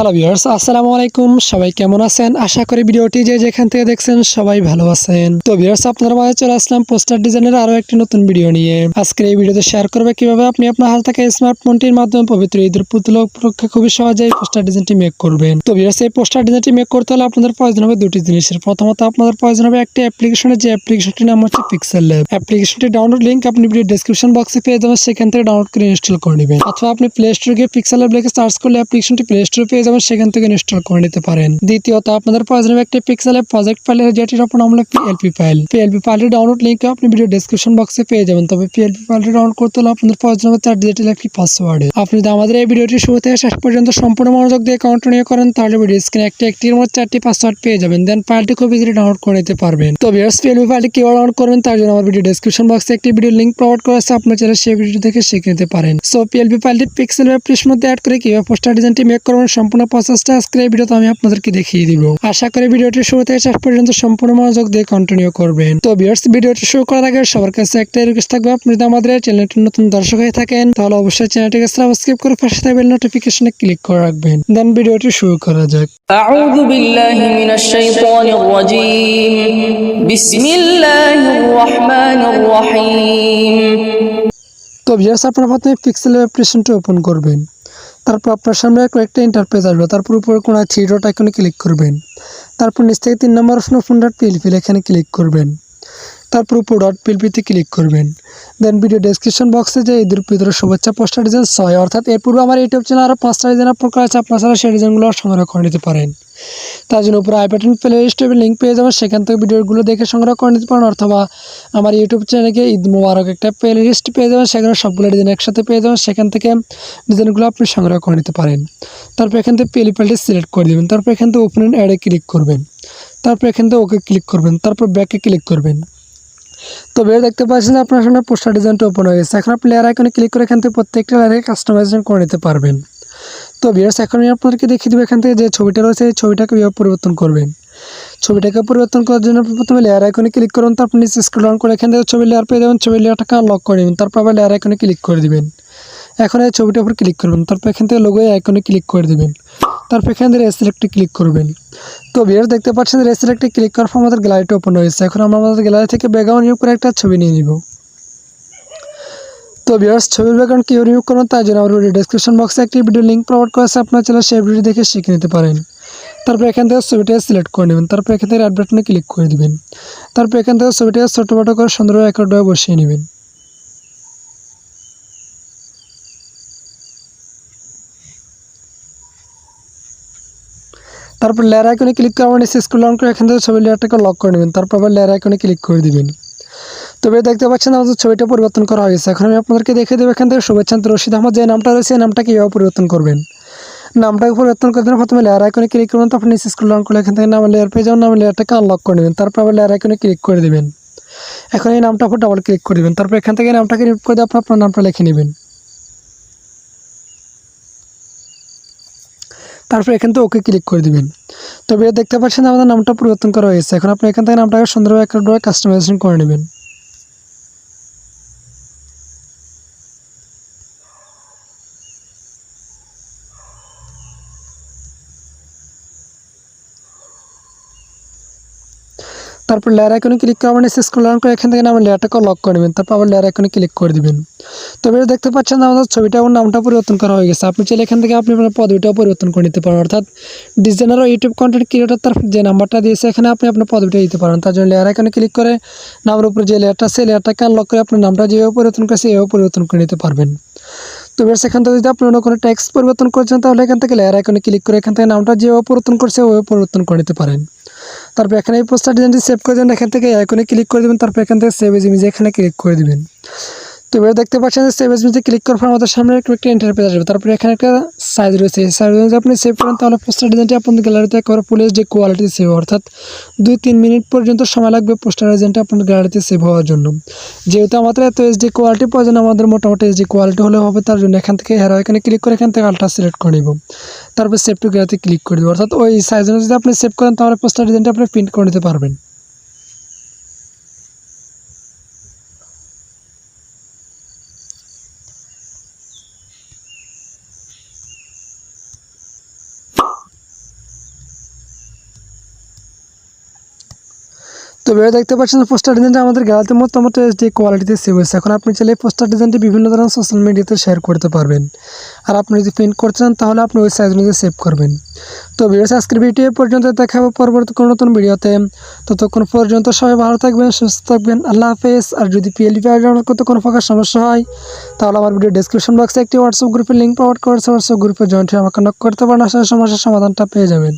Hello viewers, আসসালামু আলাইকুম। সবাই কেমন আছেন? আশা করি ভিডিওটি যে যেখান থেকে দেখছেন সবাই ভালো আছেন। তো ভিউয়ার্স, আপনার মাঝে চলে আসলাম পোস্টার ডিজাইনের আরও একটি নতুন ভিডিও নিয়ে। আজকের এই ভিডিওতে শেয়ার করবে কীভাবে আপনি আপনার হাত থেকে স্মার্টফোনটির মাধ্যমে পবিত্র ঈদের পুতুল উপলক্ষে খুবই সহজে এই পোস্টার ডিজাইনটি মেক করবেন। তো ভিউয়ার্স, এই পোস্টার ডিজাইনটি মেক করতে হলে আপনাদের প্রয়োজন হবে দুটি জিনিসের। প্রথমত আপনাদের প্রয়োজন হবে একটি অ্যাপ্লিকেশনের যে অ্যাপ্লিকেশনটির নাম হচ্ছে পিক্সেল ল্যাব অ্যাপ্লিকেশনটি ডাউনলোড লিঙ্ক আপনি ভিডিও ডেসক্রিপশন বক্সে পেয়ে যাবেন, সেখান থেকে ডাউনলোড করে ইনস্টল করে নেবেন। অথবা আপনি প্লে স্টোরে গিয়ে পিক্সেল ল্যাব লিখে সার্চ করলে অ্যাপ্লিকেশনটি প্লে স্টোরে পেয়ে যাবেন, সেখান থেকে ইনস্টল করে নিতে পারেন। দ্বিতীয়ত, আপনাদের প্রয়োজন হবে একটি পিক্সেল ল্যাব প্রজেক্ট ফাইল যেটির ওপর নাম হলো পিএলপি ফাইল পিএলপি ফাইলের ডাউনলোড লিঙ্ক আপনি ভিডিও ডেসক্রিপশন বক্সে পেয়ে যাবেন। তবে পিএলপি ফাইলটি ডাউনলোড করতে হলে আপনাদের প্রয়োজন হবে চার ডিজিটাল একটি পাসওয়ার্ড আপনি যদি আমাদের এই ভিডিওটি শুরু থেকে শেষ পর্যন্ত সম্পূর্ণ মনোযোগ দিয়ে কন্টিনিউ করেন, তাহলে ভিডিও স্ক্রিনে একটি একটির মধ্যে চারটি পাসওয়ার্ড পেয়ে যাবেন। দেন ফাইলটি খুব ইজিলি ডাউনলোড করে নিতে পারবেন। তো ভিউয়ার্স পিএলপি ফাইলটি কীভাবে ডাউনলোড করবেন, তার জন্য আমার ভিডিও ডেসক্রিপশন বক্সে একটি ভিডিও লিঙ্ক প্রোভাইড করা আছে। আপনার চাইলে সেই ভিডিও দেখে শিখে নিতে পারেন। সো পিএলপি ফাইলটি পিক্সেল ওয়েব মধ্যে অ্যাড করে কীভাবে পোস্টার ডিজাইনটি মেক করবেন সম্পূর্ণ প্রচেষ্টা আজকের এই ভিডিওতে আমি আপনাদেরকে দেখিয়ে দিব। আশা করি ভিডিওটি শুরু থেকে শেষ পর্যন্ত সম্পূর্ণ মনোযোগ দিয়ে কন্টিনিউ করবেন। তো ভিউয়ার্স ভিডিওটি শুরু করার আগে সবার কাছে একটাই রিকোয়েস্ট থাকবে আপনি যদি আমাদের চ্যানেলটি নতুন দর্শক হয়ে থাকেন তাহলে অবশ্যই চ্যানেলটিকে সাবস্ক্রাইব করে পাশে থাকবেন নোটিফিকেশনে ক্লিক করে রাখবেন। দেন ভিডিওটি শুরু করা যাক। আউযু বিল্লাহি মিনাশ শাইতানির রাজীম বিসমিল্লাহির রহমানির রহিম। তো ভিউয়ার্স আপনারা প্রথমে পিক্সেল অ্যাপ্লিকেশনটি ওপেন করবেন। তারপর আপনার সামনে কয়েকটা ইন্টারপেজ আসবে। তারপর উপরে কোনো থ্রি ডট আইকনে ক্লিক করবেন। তারপর নিচ থেকে তিন number option phone dot PLP এখানে ক্লিক করবেন। তারপর উপর ডট পিএলপিতে ক্লিক করবেন। দেন ভিডিও ডেসক্রিপশন বক্সে যে ঈদের ভিতরে শুভেচ্ছা পোস্টার ডিজাইন ছয়। অর্থাৎ এর পূর্বে আমার ইউটিউব চ্যানেল আরও পাঁচটা ডিজাইন প্রকার করা আছে। আপনারা সেই ডিজাইনগুলো সংগ্রহ করে নিতে পারেন। তার জন্য উপরে আই বাটন প্লে লিস্টে লিঙ্ক পেয়ে যাবেন। সেখান থেকে ভিডিওগুলো দেখে সংগ্রহ করে নিতে পারেন, অথবা আমার ইউটিউব চ্যানেলে ঈদ মোবারক একটা প্লে লিস্ট পেয়ে যাবেন। সেখানে সবগুলো ডিজাইন একসাথে পেয়ে যাবেন। সেখান থেকে ডিজাইনগুলো আপনি সংগ্রহ করে নিতে পারেন। তারপর এখান থেকে পেলিপালটি সিলেক্ট করে দেবেন। তারপর এখান থেকে ওপেন অ্যাডে ক্লিক করবেন। তারপর এখান থেকে ওকে ক্লিক করবেন। তারপর ব্যাকে ক্লিক করবেন। তো বের দেখতে পাচ্ছেন আপনার সামনে পোস্টার ডিজাইনটা ওপেন হয়ে গেছে। এখন আপনি লেয়ার আইকনে ক্লিক করে এখান থেকে প্রত্যেকটা লেয়ারে কাস্টমাইজেশন করে নিতে পারবেন। তো ভিউয়ার্স এখন আমি আপনাদেরকে দেখিয়ে দেবো এখান থেকে যে ছবিটা রয়েছে, এই ছবিটাকে কীভাবে পরিবর্তন করবেন। ছবিটাকে পরিবর্তন করার জন্য প্রথমে লেয়ার আইকনে ক্লিক করুন তারপর নিচে স্ক্রল ডাউন করে এখান থেকে ছবি লেয়ার পেয়ে যাবেন ছবি লেয়ারটাকে আনলক করে নেবেন, তারপর আবার লেয়ার আইকনে ক্লিক করে দিবেন। এখন এই ছবিটার উপর ক্লিক করবেন, তারপর এখান থেকে লোগো আইকনে ক্লিক করে দেবেন। তারপর এখান থেকে রেসিলেক্টে ক্লিক করবেন। তো ভিউয়ার্স দেখতে পাচ্ছেন রেসিলেক্টে ক্লিক করার পর আমাদের গ্যালারিটা ওপেন হয়েছে এখন আমরা আমাদের গ্যালারি থেকে ব্যাকগ্রাউন্ড নিয়োগ করে একটা ছবি নিয়ে নিব। তো ভিউয়ার্স ছবির ব্যাকগ্রাউন্ড কীভাবে রিমুভ করুন তার জন্য আমার ভিডিও ডেসক্রিপশন বক্সে একটি ভিডিও লিঙ্ক প্রোভাইড করেছে আপনার চ্যানেল সেই ভিডিও দেখে শিখে নিতে পারেন। তারপর এখান থেকে ছবিটাকে সিলেক্ট করে নেবেন, তারপর এখান থেকে অ্যাড বাটনে ক্লিক করে দিবেন। তারপর এখান থেকে ছবিটাকে ছোটো করে সুন্দরভাবে একটাভাবে বসিয়ে নেবেন। তারপর লেয়ার আইকনে ক্লিক করার নিচে স্ক্রল ডাউন করে এখান থেকে ছবি লেয়ারটাকে লক করে নেবেন, তারপর আবার লেয়ার আইকনে ক্লিক করে দিবেন। তবে দেখতে পাচ্ছেন আমাদের ছবিটা পরিবর্তন করা হয়েছে। এখন আমি আপনাদেরকে দেখে দেবো এখান থেকে শুভেচ্ছান্ত রশিদ আহমদ। যে নামটা রয়েছে, এই নামটা কীভাবে পরিবর্তন করবেন? নামটাকে পরিবর্তন করে হলে প্রথমে লেয়ার আইকনে ক্লিক করবেন তারপর নিচে স্ক্রল ডাউন করে এখান থেকে নাম লেয়ার পেয়ে যাবেন। নাম লেয়ারটাকে আনলক করে নেবেন, তারপর আবার লেয়ার আইকনে ক্লিক করে দেবেন। এখন এই নামটা উপর ডাবল ক্লিক করে দেবেন, তারপর এখান থেকে নামটাকে রিমুভ করে দিয়ে আপনার আপনার নামটা লিখে নেবেন। তারপর এখান থেকে ওকে ক্লিক করে দিবেন। তবে দেখতে পাচ্ছেন আমাদের নামটা পরিবর্তন করা হয়েছে। এখন আপনি এখান থেকে নামটাকে সুন্দরভাবে একটা কাস্টমাইজেশন করে নেবেন। তারপর লেয়ার আইকনে ক্লিক করে আবার নিচে স্ক্রল করে এখান থেকে নামের লেয়ারটাকে লক করে নেবেন, তারপর আবার লেয়ার আইকনে ক্লিক করে দিবেন। তবে দেখতে পাচ্ছেন আমাদের ছবিটা এবং নামটা পরিবর্তন করা হয়ে গেছে। আপনি চাইলে এখান থেকে আপনি আপনার পদবিটাও পরিবর্তন করে নিতে পারেন। অর্থাৎ ডিজাইনার ও ইউটিউব কন্টেন্ট ক্রিয়েটার তার যে নাম্বারটা দিয়েছে, এখানে আপনি আপনার পদবিটা দিতে পারেন। তার জন্য লেয়ার আইকনে ক্লিক করে নামের উপরে যে লেয়ারটা আছে লেয়ারটাকে আনলক করে আপনার নামটা যেভাবে পরিবর্তন করেছে এভাবে পরিবর্তন করে নিতে পারবেন। তো বেশ এখান থেকে যদি আপনি অন্য কোনো ট্যাক্স পরিবর্তন করছেন তাহলে এখান থেকে লেয়ার আইকনে ক্লিক করে এখান থেকে নামটা যেভাবে পরিবর্তন করছে ওভাবে পরিবর্তন করে নিতে পারেন। তারপর এখানে এই পোস্টার ডিজাইনটি সেভ করে দেবেন। এখান থেকে আইকনে ক্লিক করে দেবেন। তারপর এখান থেকে সেভ ইমেজ এখানে ক্লিক করে দিবেন। তো এবার দেখতে পাচ্ছেন যে সেভ ইমেজে ক্লিক করার পর আমাদের সামনে একটু একটা ইন্টারপেজ আসবে তারপরে এখানে একটা সাইজ রয়েছে। এই সাইজ যদি আপনি সেভ করেন, তাহলে পোস্টার ডিজাইনটি আপনাদের গ্যালারিতে একবার ফুল যে কোয়ালিটি সেভ অর্থাৎ দুই তিন মিনিট পর্যন্ত সময় লাগবে পোস্টার ডিজাইনটা আপনার গ্যালারিতে সেভ হওয়ার জন্য। যেহেতু আমাদের এত এইচডি কোয়ালিটি প্রয়োজন আমাদের মোটামুটি এইচডি কোয়ালিটি হলে হবে, তার জন্য এখান থেকে হেরো এখানে ক্লিক করে এখান থেকে আলট্রা সিলেক্ট করে নিব। তারপর সেভ টু গ্যালারিতে ক্লিক করে দেবো। অর্থাৎ ওই সাইজ যদি আপনি সেভ করেন, তাহলে পোস্টার ডিজাইনটা আপনি প্রিন্ট করে নিতে পারবেন। তো ভিডিও দেখতে পাচ্ছেন পোস্টার ডিজাইনটা আমাদের গ্যালারিতে মোটামুটি এইচডি কোয়ালিটিতে সেভ হয়েছে। এখন আপনি চাইলে পোস্টার ডিজাইনটি বিভিন্ন ধরনের সোশ্যাল মিডিয়াতে শেয়ার করতে পারবেন। আর আপনি যদি প্রিন্ট করতে চান, তাহলে আপনি ওই সাইজ অনুযায়ী সেভ করবেন। তো ভিডিও আজকের ভিডিও পর্যন্ত দেখাবো। পরবর্তী কোনো নতুন ভিডিওতে ততক্ষণ পর্যন্ত সবাই ভালো থাকবেন, সুস্থ থাকবেন। আল্লাহ হাফেজ। আর যদি পিএলপি ডাউনলোড করতে কোনো প্রকার সমস্যা হয়, তাহলে আমার ভিডিও ডিসক্রিপশন বক্সে একটি হোয়াটসঅ্যাপ গ্রুপের লিঙ্ক প্রোভাইড করেছে হোয়াটসঅ্যাপ গ্রুপে জয়েন্ট হয়ে আমাকে নক করতে পারেন। আসার সমস্যার সমাধানটা পেয়ে যাবেন।